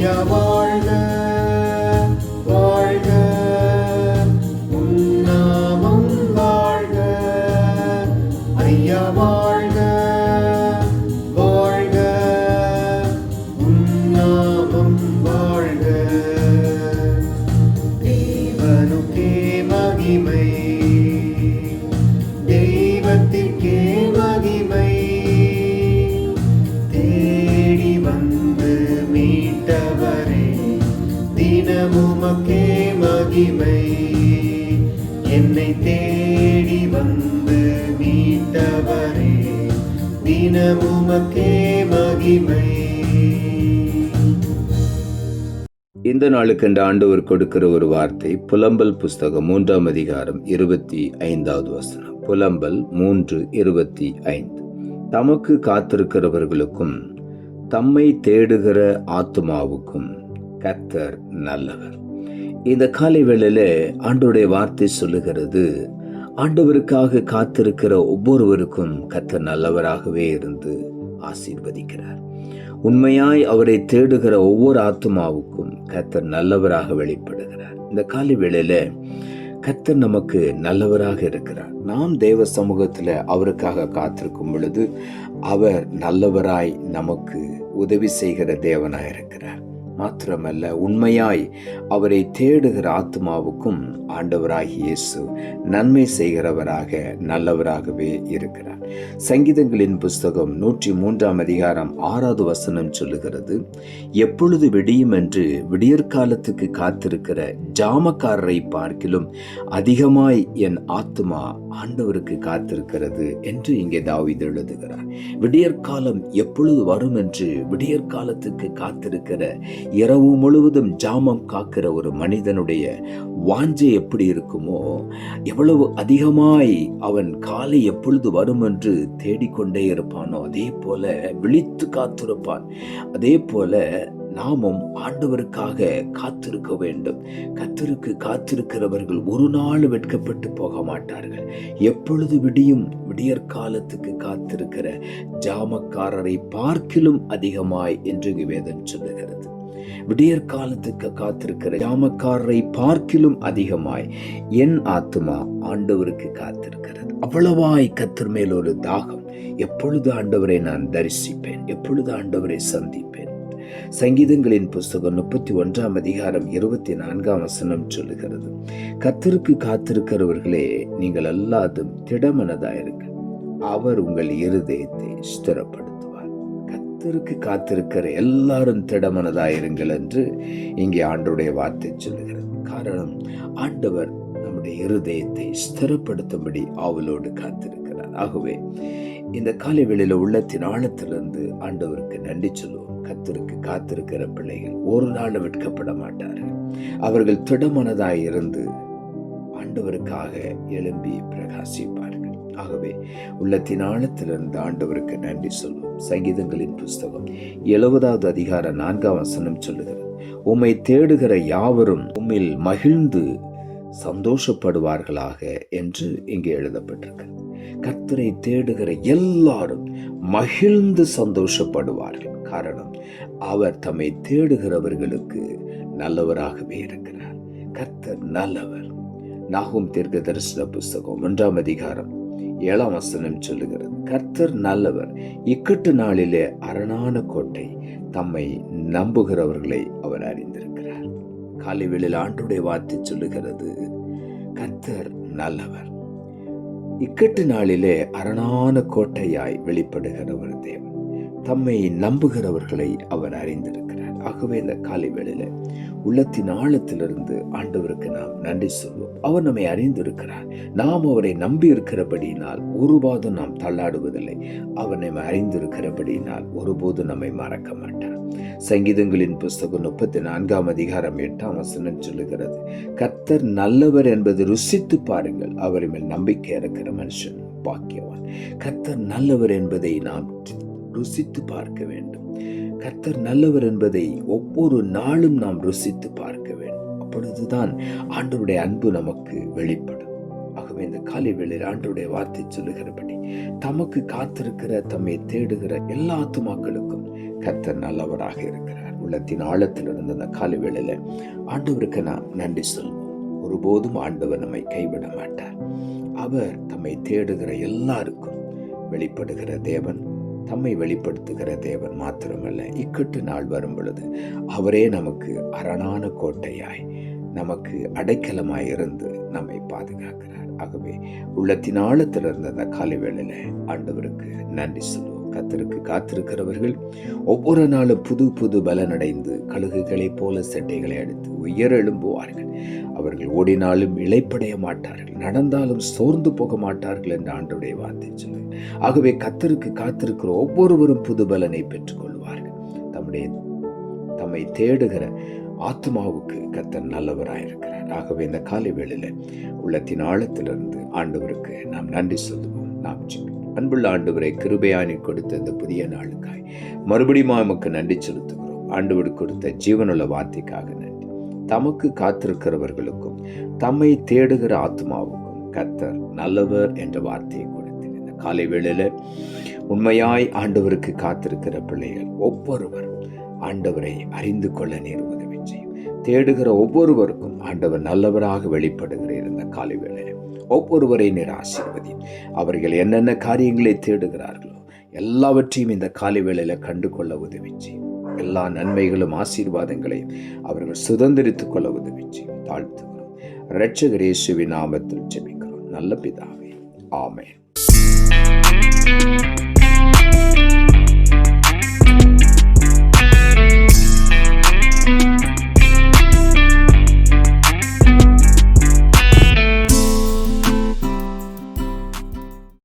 Yeah. மகிமை என்னை தேடி வந்து மீட்டவரே தினமுமக்கே மகிமை. இந்த நாளுக்கென்று ஆண்டவர் கொடுக்கிற ஒரு வார்த்தை புலம்பல் புஸ்தகம் மூன்றாம் அதிகாரம் இருபத்தி ஐந்தாவது வசனம். புலம்பல் மூன்று இருபத்தி ஐந்து. தமக்கு காத்திருக்கிறவர்களுக்கும் தம்மை தேடுகிற ஆத்துமாவுக்கும் கத்தர் நல்லவர். இந்த காலை வேளையில ஆண்டோடைய வார்த்தை சொல்லுகிறது. ஆண்டவருக்காக காத்திருக்கிற ஒவ்வொருவருக்கும் கத்த நல்லவராகவே இருந்து ஆசீர்வதிக்கிறார். உண்மையாய் அவரை தேடுகிற ஒவ்வொரு ஆத்துமாவுக்கும் கத்தர் நல்லவராக வெளிப்படுகிறார். இந்த காலை வேளையில கத்தர் நமக்கு நல்லவராக இருக்கிறார். நாம் தேவ சமூகத்தில் அவருக்காக காத்திருக்கும் பொழுது அவர் நல்லவராய் நமக்கு உதவி செய்கிற தேவனாக இருக்கிறார். மாத்திரமல்ல உண்மையாய் அவரை தேடுகிற ஆத்மாவுக்கும் ஆண்டவராகி இயேசு நன்மை செய்கிறவராக நல்லவராகவே இருக்கிறார். சங்கீதங்களின் புஸ்தகம் நூற்றி மூன்றாம் அதிகாரம் ஆறாவது வசனம் சொல்லுகிறது எப்பொழுது விடியும் என்று விடியற்காலத்துக்கு காத்திருக்கிற ஜாமக்காரரை பார்க்கிலும் அதிகமாய் என் ஆத்மா ஆண்டவருக்கு காத்திருக்கிறது என்று இங்கே தாவீது எழுதுகிறார். விடியற்காலம் எப்பொழுது வரும் என்று விடியற்காலத்துக்கு காத்திருக்கிற இரவு முழுவதும் ஜாமம் காக்கிற ஒரு மனிதனுடைய வாஞ்சை எப்படி இருக்குமோ எவ்வளவு அதிகமாய் அவன் காலை எப்பொழுது வரும் என்று தேடிக்கொண்டே இருப்பானோ அதே போல விழித்து காத்திருப்பான். அதே போல நாமும் ஆண்டவருக்காக காத்திருக்க வேண்டும். கத்தருக்கு காத்திருக்கிறவர்கள் ஒரு நாள் வெட்கப்பட்டு போக மாட்டார்கள். எப்பொழுது விடியும்? விடியற்காலத்துக்கு காத்திருக்கிற ஜாமக்காரரை பார்க்கிலும் அதிகமாய் என்று வேதம் சொல்லுகிறது. விடியற்காலத்துக்கு காத்திருக்கிற ஜாமக்காரரை பார்க்கிலும் அதிகமாய் என் ஆத்துமா ஆண்டவருக்கு காத்திருக்கிறது. அவ்வளவாய் கத்திர மேல் ஒரு தாகம். எப்பொழுது ஆண்டவரை நான் தரிசிப்பேன்? எப்பொழுது ஆண்டவரை சந்திப்பேன்? சங்கீதங்களின் புஸ்தகம் முப்பத்தி ஒன்றாம் அதிகாரம் இருபத்தி நான்காம் வசனம் சொல்லுகிறது. கத்தருக்கு காத்திருக்கிறவர்களே நீங்கள் எல்லாதும் திடமனதாயிருங்கள். அவர் உங்கள் இருதயத்தை ஸ்திரப்படும் கத்தருக்கு காத்திருக்கிற எல்லாரும் திடமனதாயிருங்கள் என்று இங்கே ஆண்டுடைய வார்த்தை சொல்லுகிறது. காரணம் ஆண்டவர் நம்முடைய இருதயத்தை ஸ்திரப்படுத்தும்படி ஆவலோடு காத்திருக்கிறார். ஆகவே இந்த காலை வேளையில உள்ளத்தின் ஆழத்திலிருந்து ஆண்டவருக்கு நன்றி சொல்லுவோம். கத்தருக்கு காத்திருக்கிற பிள்ளைகள் ஒரு நாள் வெட்கப்பட மாட்டார்கள். அவர்கள் திடமனதாய் இருந்து ஆண்டவருக்காக எழும்பி பிரகாசிப்பார்கள். ஆகவே உள்ளத்தின் ஆழத்திலிருந்து ஆண்டவருக்கு நன்றி சொல்லுவோம் சங்கீதங்களின் புஸ்தகம் எழுபதாவது அதிகார நான்காம் வசனம் சொல்லுகிறது உம்மை தேடுகிற யாவரும் உம்மில் மகிழ்ந்து சந்தோஷப்படுவார்களாக என்று இங்கே எழுதப்பட்டிருக்கிறது. கர்த்தரை தேடுகிற எல்லாரும் மகிழ்ந்து சந்தோஷப்படுவார்கள். காரணம் அவர் தம்மை தேடுகிறவர்களுக்கு நல்லவராகவே இருக்கிறார். கர்த்தர் நல்லவர். நாகும் தீர்க்க தரிசன புஸ்தகம் ஒன்றாம் அதிகாரம் ஏழாம் வசனம் சொல்லுகிறது. கர்த்தர் நல்லவர். இக்கட்டு நாளிலே அரணான கோட்டை தம்மை நம்புகிறவர்களை அவர் அறிந்திருக்கிறார். காலை வேளையில் ஆண்டுடைய வார்த்தை சொல்லுகிறது கர்த்தர் நல்லவர். இக்கட்டு நாளிலே அரணான கோட்டையாய் வெளிப்படுகிறவர் தேவன். தம்மை நம்புகிறவர்களை அவர் அறிந்திருக்கிறார். ஆகவே இந்த காலை வேளையில உள்ளத்தின் ஆழத்திலிருந்து ஆண்டவருக்கு நாம் நன்றி சொல்வோம். அவர் நம்மை அறிந்திருக்கிறார். நாம் அவரை நம்பி இருக்கிறபடியினால் ஒருபோதும் நாம் தள்ளாடுவதில்லை. அவர் நம்மை அறிந்திருக்கிறபடியினால் ஒருபோதும் நம்மை மறக்க மாட்டார். சங்கீதங்களின் புஸ்தகம் முப்பத்தி நான்காம் அதிகாரம் எட்டாம் வசனம் சொல்லுகிறது கர்த்தர் நல்லவர் என்பது ருசித்து பாருங்கள். அவர் மேல் நம்பிக்கை இருக்கிற மனுஷன் பாக்கியவான். கர்த்தர் நல்லவர் என்பதை நாம் ருசித்து பார்க்க வேண்டும். கர்த்தர் நல்லவர் என்பதை ஒவ்வொரு நாளும் நாம் ருசித்து பார்க்க வேண்டும். அப்பொழுதுதான் ஆண்டவருடைய அன்பு நமக்கு வெளிப்படும். ஆகவே இந்த காலை வேளையில் ஆண்டவருடைய வார்த்தை சொல்லுகிறபடி தமக்கு காத்திருக்கிற தம்மை தேடுகிற எல்லா ஆத்துமாக்களுக்கும் கர்த்தர் நல்லவராக இருக்கிறார். உள்ளத்தின் ஆழத்தில் இருந்த அந்த காலை வேளையில் ஆண்டவருக்கு நாம் நன்றி சொல்வோம். ஒருபோதும் ஆண்டவர் நம்மை கைவிட மாட்டார். அவர் தம்மை தேடுகிற எல்லாருக்கும் வெளிப்படுகிற தேவன் தம்மை வெளிப்படுத்துகிற தேவன் மாத்திரமல்ல. இக்கட்டு நாள் வரும் பொழுது அவரே நமக்கு அரணான கோட்டையாய் நமக்கு அடைக்கலமாய் இருந்து நம்மை பாதுகாக்கிறார். ஆகவே உள்ளத்தின் ஆழத்தில் இருந்த அந்த காலை வேளையில் ஆண்டவருக்கு நன்றி சொல்லு கத்தருக்கு காத்திருக்கிறவர்கள் ஒவ்வொரு நாளும் புது புது பலனடைந்து கழுகுகளைப் போல சட்டைகளை அடித்து உயர் எழும்புவார்கள். அவர்கள் ஓடினாலும் இளைப்படைய மாட்டார்கள் நடந்தாலும் சோர்ந்து போக மாட்டார்கள் என்று ஆண்டுடைய வார்த்தை சொல்லு ஆகவே கத்தருக்கு காத்திருக்கிற ஒவ்வொருவரும் புது பலனை பெற்றுக்கொள்வார்கள். தம்முடைய தம்மை தேடுகிற ஆத்மாவுக்கு கத்தர் நல்லவராயிருக்கிறார் ஆகவே இந்த காலை வேளையில் உள்ளத்தின் ஆழத்திலிருந்து ஆண்டவருக்கு நாம் நன்றி சொல்லுவோம் நாம் ஜெபிப்போம். அன்புள்ள ஆண்டவரை கிருபையானி கொடுத்த இந்த புதிய நாளுக்காய். மறுபடியும் நமக்கு நன்றி செலுத்துகிறோம். ஆண்டவர் கொடுத்த ஜீவனுள்ள வார்த்தைக்காக நன்றி. தமக்கு காத்திருக்கிறவர்களுக்கும் தம்மை தேடுகிற ஆத்மாவுக்கும் கத்தர் நல்லவர் என்ற வார்த்தையை கொடுத்தேன் இந்த காலை வேளையில் உண்மையாய் ஆண்டவருக்கு காத்திருக்கிற பிள்ளைகள் ஒவ்வொருவரும் ஆண்டவரை அறிந்து கொள்ள நீர் உதவி செய்யும். தேடுகிற ஒவ்வொருவருக்கும் ஆண்டவர் நல்லவராக வெளிப்படுகிற இந்த காலை வேளையில் ஒவ்வொருவரை நீர் ஆசீர்வதி அவர்கள் என்னென்ன காரியங்களை தேடுகிறார்களோ எல்லாவற்றையும் இந்த காலை வேளையில் கண்டு கொள்ள உதவி செய்யும் எல்லா நன்மைகளும் ஆசீர்வாதங்களையும் அவர்கள் சுதந்திரித்துக் கொள்ள உதவி செய்யும் தாழ்த்துகிறோம் ரட்சகரேசுவின் நாமத்தில் ஜெபிக்கிறோம். நல்ல பிதாவே. ஆமேன்.